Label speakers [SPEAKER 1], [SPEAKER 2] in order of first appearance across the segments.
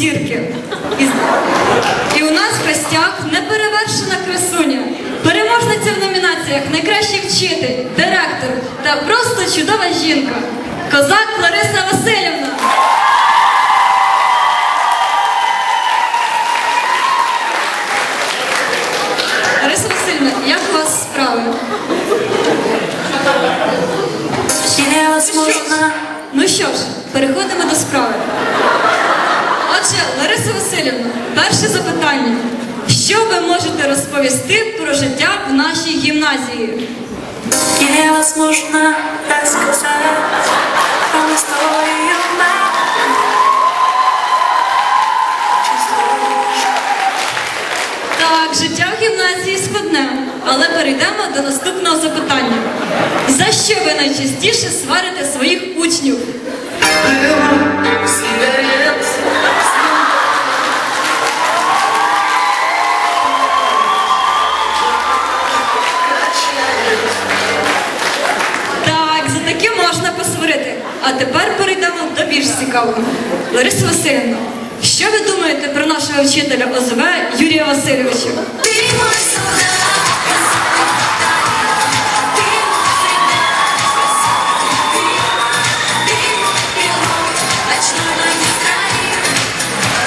[SPEAKER 1] зірки. І, і у нас в гостях неперевершена красуня, переможниця в номінаціях Найкращий вчитель, директор та просто чудова жінка. Козак Лариса Васильівна. Лариса Васильівна, як у вас справи?
[SPEAKER 2] Невозможно.
[SPEAKER 1] Ну що ж, переходимо до справи. Отже, Лариса Васильівна, перше запитання. Що ви можете розповісти про життя в нашій гімназії?
[SPEAKER 2] Невозможно рассказать про сложно.
[SPEAKER 1] Так, життя в гімназії складне, але перейдемо до наступного запитання. За що ви найчастіше сварите своїх учнів?
[SPEAKER 2] Дым,
[SPEAKER 1] А тепер перейдемо до більш цікавого. Лариса Васильівна, що ви думаєте про нашого вчителя ОЗВ Юрія Васильовича?
[SPEAKER 2] Ты мой солдат, ты мой пилот ночной магистрали.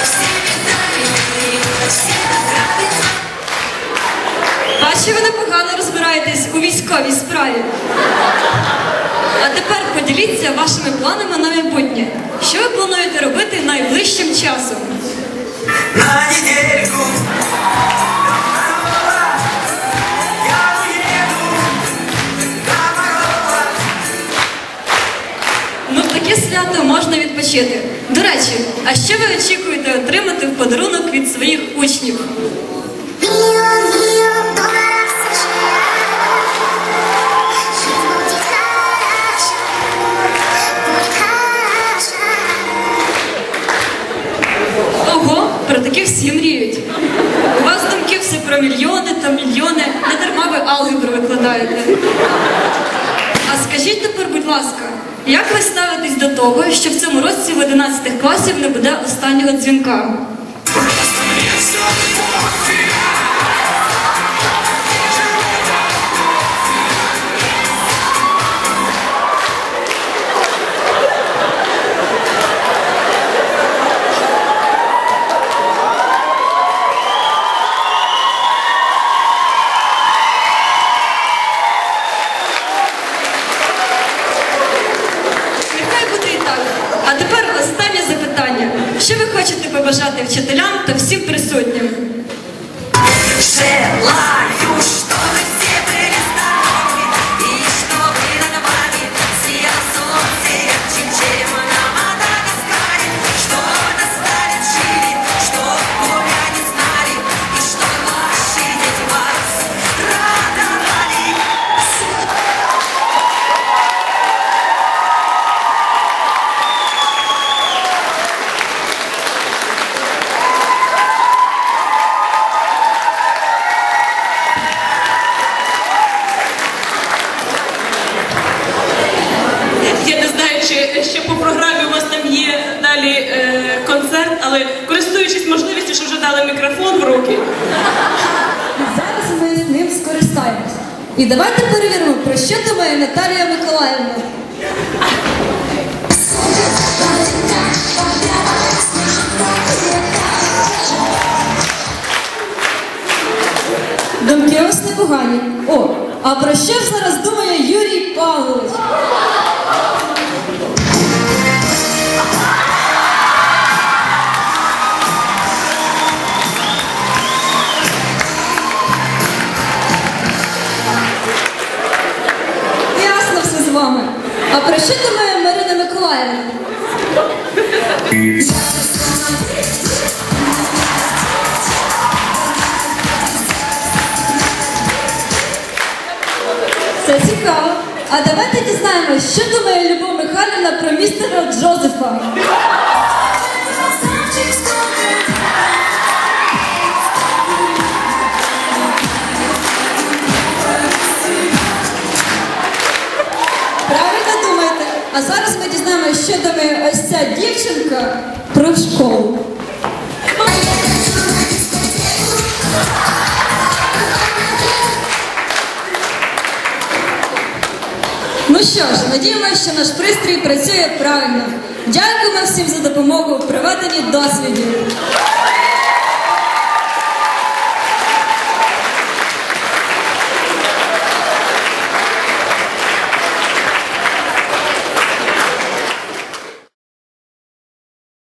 [SPEAKER 2] Все медали, все награды.
[SPEAKER 1] Бачу, ви непогано розбираєтесь у військовій справі. А тепер поділіться вашими планами на майбутнє. Що ви плануєте робити найближчим часом?
[SPEAKER 3] На недельку.
[SPEAKER 1] Ну, таке свято можна відпочити. До речі, а що ви очікуєте отримати в подарунок від своїх учнів? Мільйони та мільйони, не дарма ви алгебру викладаєте. А скажіть тепер, будь ласка, як ви ставитесь до того, що в цьому році в 11 класів не буде останнього дзвінка? Хочете побажати вчителям та всім присутнім?
[SPEAKER 4] Але користуючись можливістю, що вже дали мікрофон в руки.
[SPEAKER 1] Зараз ми з ним скористаємось. І давайте перевіримо, про що думає Наталія Миколаївна. Думки вас непогані. О, а про що зараз думає Юрій Павлович? А про що думає Марина Миколаївна? Це цікаво. А давайте дізнаємось, що думає Любов Михайлівна про містера Джозефа. що думає ось ця дівчинка про школу. Ну що ж, надіємося, що наш пристрій працює правильно. Дякуємо всім за допомогу в проведенні досвідів.